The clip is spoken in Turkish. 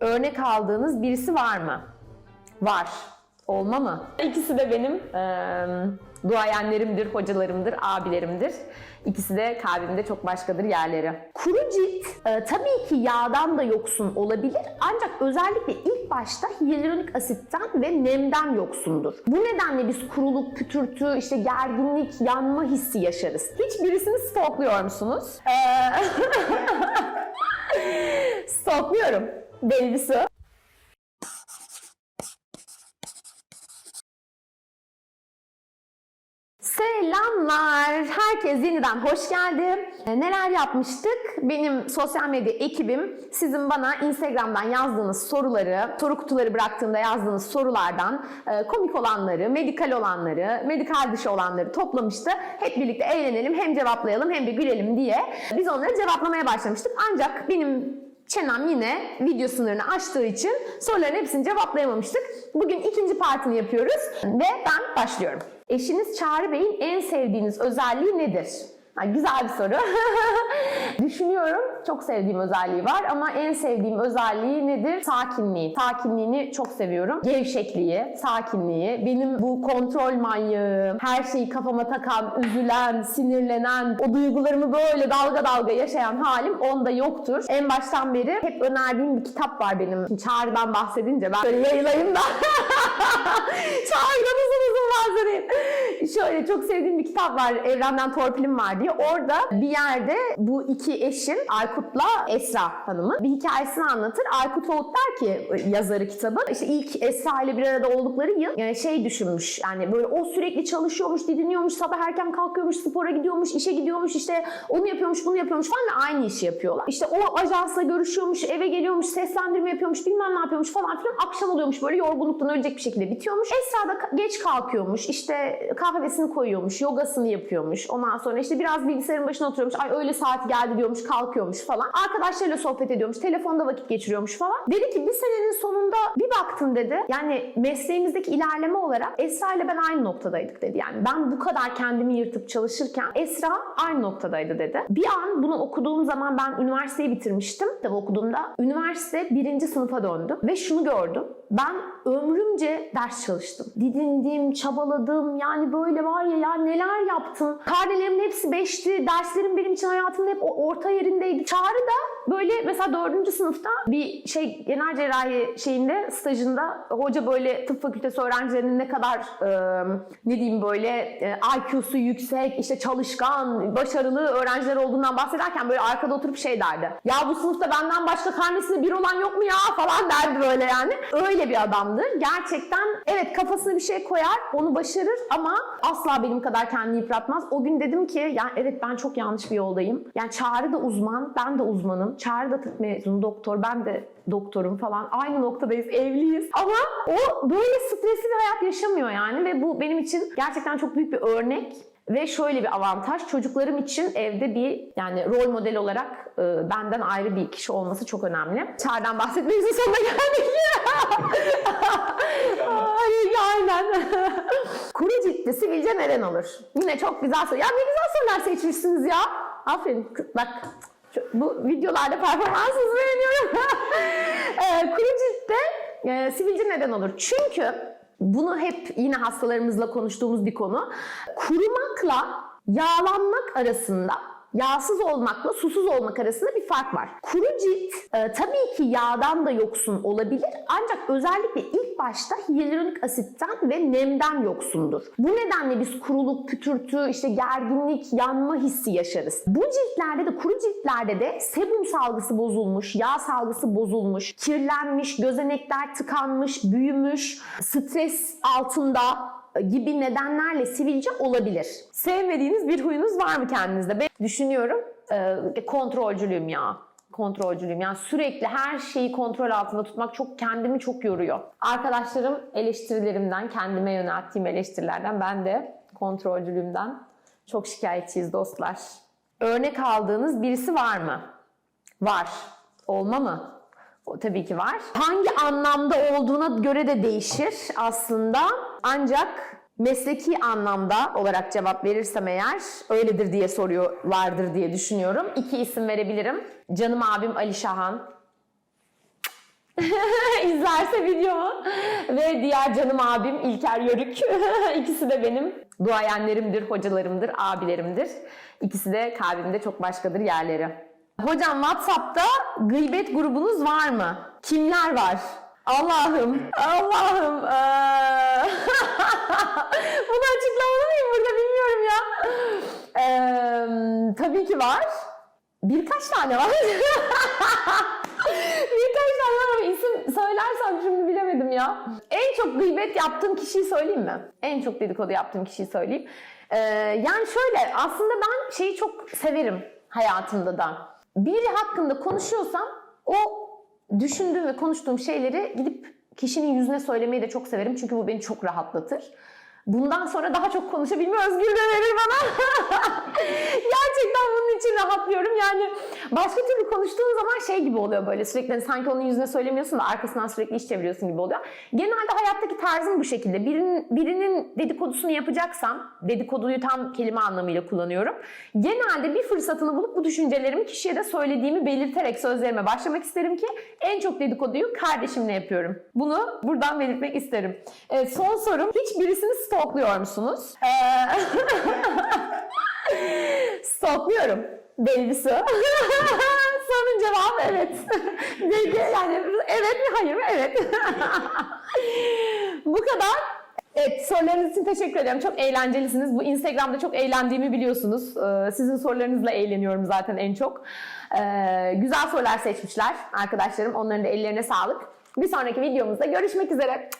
Örnek aldığınız birisi var mı? Var. Olma mı? İkisi de benim eee duayenlerimdir, hocalarımdır, abilerimdir. İkisi de kalbimde çok başkadır yerleri. Kuru cilt e, tabii ki yağdan da yoksun olabilir ancak özellikle ilk başta hyaluronik asitten ve nemden yoksundur. Bu nedenle biz kuruluk, pütürtü, işte gerginlik, yanma hissi yaşarız. Hiç birisini stalkluyor musunuz? Ee, Stalkluyorum. Su. Selamlar. Herkes yeniden hoş geldi. E, Neler yapmıştık? Benim sosyal medya ekibim sizin bana Instagram'dan yazdığınız soruları, soru kutuları bıraktığımda yazdığınız sorulardan e, komik olanları, medikal olanları, medikal dışı olanları toplamıştı. Hep birlikte eğlenelim, hem cevaplayalım hem de gülelim diye biz onları cevaplamaya başlamıştık. Ancak benim Çenem yine video sınırını aştığı için soruların hepsini cevaplayamamıştık. Bugün ikinci partini yapıyoruz ve ben başlıyorum. Eşiniz Çağrı Bey'in en sevdiğiniz özelliği nedir? Ha, güzel bir soru. Düşünüyorum. Çok sevdiğim özelliği var ama en sevdiğim özelliği nedir? Sakinliği. Sakinliğini çok seviyorum. Gevşekliği, sakinliği. Benim bu kontrol manyağım, her şeyi kafama takan, üzülen, sinirlenen, o duygularımı böyle dalga dalga yaşayan halim onda yoktur. En baştan beri hep önerdiğim bir kitap var benim. Şimdi Çağrı'dan bahsedince ben böyle yayılayım da. Çağrı'dan uzun uzun bahsedeyim. Şöyle çok sevdiğim bir kitap var. Evrenden Torpilim var diye. Orada bir yerde bu iki eşin Aykut'la Esra Hanım'ın bir hikayesini anlatır. Aykut Oğut der ki yazarı kitabın işte ilk Esra ile bir arada oldukları yıl yani şey düşünmüş yani böyle o sürekli çalışıyormuş, didiniyormuş, sabah erken kalkıyormuş, spora gidiyormuş, işe gidiyormuş işte onu yapıyormuş, bunu yapıyormuş falan ve aynı işi yapıyorlar. İşte o ajansla görüşüyormuş, eve geliyormuş, seslendirme yapıyormuş, bilmem ne yapıyormuş falan filan. Akşam oluyormuş böyle yorgunluktan ölecek bir şekilde bitiyormuş. Esra da geç kalkıyormuş, işte kahvesini koyuyormuş, yogasını yapıyormuş. Ondan sonra işte biraz bilgisayarın başına oturuyormuş. Ay öyle saat geldi diyormuş, kalkıyormuş falan. Arkadaşlarıyla sohbet ediyormuş, telefonda vakit geçiriyormuş falan. Dedi ki bir senenin sonunda bir baktım dedi. Yani mesleğimizdeki ilerleme olarak Esra ile ben aynı noktadaydık dedi. Yani ben bu kadar kendimi yırtıp çalışırken Esra aynı noktadaydı dedi. Bir an bunu okuduğum zaman ben üniversiteyi bitirmiştim. Tabii okuduğumda üniversite birinci sınıfa döndüm ve şunu gördüm. Ben ömrümce ders çalıştım. Didindim, çabaladım. Yani böyle var ya ya neler yaptım. Karnelerimin hepsi beşti. Derslerim benim için hayatımda hep orta yerindeydi. Çağrı da böyle mesela dördüncü sınıfta bir şey genel cerrahi şeyinde stajında hoca böyle tıp fakültesi öğrencilerinin ne kadar e, ne diyeyim böyle e, IQ'su yüksek, işte çalışkan, başarılı öğrenciler olduğundan bahsederken böyle arkada oturup şey derdi. Ya bu sınıfta benden başka karnesinde bir olan yok mu ya falan derdi böyle yani. Öyle bir adamdır. Gerçekten evet kafasına bir şey koyar, onu başarır ama asla benim kadar kendini yıpratmaz. O gün dedim ki yani evet ben çok yanlış bir yoldayım. Yani Çağrı da uzman, ben de uzmanım. Çağrı da tıp mezunu, doktor, ben de doktorum falan. Aynı noktadayız, evliyiz. Ama o böyle stresli bir hayat yaşamıyor yani ve bu benim için gerçekten çok büyük bir örnek. Ve şöyle bir avantaj, çocuklarım için evde bir yani rol model olarak e, benden ayrı bir kişi olması çok önemli. Çağrı'dan bahsetmemizin sonuna geldik. Ay, aynen. Kuru ciltte sivilce neden olur? Yine çok güzel soru. Ya ne güzel sorular seçmişsiniz ya. Aferin. Bak bu videolarda performansınızı beğeniyorum. e, kuru ciltte e, sivilce neden olur? Çünkü bunu hep yine hastalarımızla konuştuğumuz bir konu. Kurumakla yağlanmak arasında yağsız olmakla susuz olmak arasında bir fark var. Kuru cilt e, tabii ki yağdan da yoksun olabilir ancak özellikle ilk başta hyaluronik asitten ve nemden yoksundur. Bu nedenle biz kuruluk, pütürtü, işte gerginlik, yanma hissi yaşarız. Bu ciltlerde de kuru ciltlerde de sebum salgısı bozulmuş, yağ salgısı bozulmuş, kirlenmiş, gözenekler tıkanmış, büyümüş, stres altında gibi nedenlerle sivilce olabilir. Sevmediğiniz bir huyunuz var mı kendinizde? Ben düşünüyorum e, kontrolcülüğüm ya. Kontrolcülüğüm. Yani sürekli her şeyi kontrol altında tutmak çok kendimi çok yoruyor. Arkadaşlarım eleştirilerimden, kendime yönelttiğim eleştirilerden ben de kontrolcülüğümden çok şikayetçiyiz dostlar. Örnek aldığınız birisi var mı? Var. Olma mı? Tabii ki var. Hangi anlamda olduğuna göre de değişir aslında. Ancak mesleki anlamda olarak cevap verirsem eğer öyledir diye soruyorlardır diye düşünüyorum. İki isim verebilirim. Canım abim Ali Şahan. izlerse videomu ve diğer canım abim İlker Yörük. İkisi de benim duayenlerimdir, hocalarımdır, abilerimdir. İkisi de kalbimde çok başkadır yerleri. Hocam WhatsApp'ta gıybet grubunuz var mı? Kimler var? Allah'ım, Allah'ım. Eee, Bunu açıklamalı mıyım burada bilmiyorum ya. Eee, tabii ki var. Birkaç tane var. Birkaç tane var ama isim söylersem şimdi bilemedim ya. En çok gıybet yaptığım kişiyi söyleyeyim mi? En çok dedikodu yaptığım kişiyi söyleyeyim. Ee, yani şöyle aslında ben şeyi çok severim hayatımda da. Biri hakkında konuşuyorsam o düşündüğüm ve konuştuğum şeyleri gidip kişinin yüzüne söylemeyi de çok severim. Çünkü bu beni çok rahatlatır. Bundan sonra daha çok konuşabilme özgürlüğü verir bana. Gerçekten bunun için rahatlıyorum. Yani başka türlü konuştuğun zaman şey gibi oluyor böyle sürekli hani sanki onun yüzüne söylemiyorsun da arkasından sürekli iş çeviriyorsun gibi oluyor. Genelde hayattaki tarzım bu şekilde. Birinin, birinin dedikodusunu yapacaksam, dedikoduyu tam kelime anlamıyla kullanıyorum. Genelde bir fırsatını bulup bu düşüncelerimi kişiye de söylediğimi belirterek sözlerime başlamak isterim ki en çok dedikoduyu kardeşimle yapıyorum. Bunu buradan belirtmek isterim. Evet, son sorum. Hiç stalkluyor musunuz? Ee, Stalkluyorum. Belli su. Sorunun cevabı evet. Belki yani evet mi hayır mı evet. Bu kadar. Evet sorularınız için teşekkür ederim. Çok eğlencelisiniz. Bu Instagram'da çok eğlendiğimi biliyorsunuz. Ee, Sizin sorularınızla eğleniyorum zaten en çok. Ee, Güzel sorular seçmişler arkadaşlarım. Onların da ellerine sağlık. Bir sonraki videomuzda görüşmek üzere.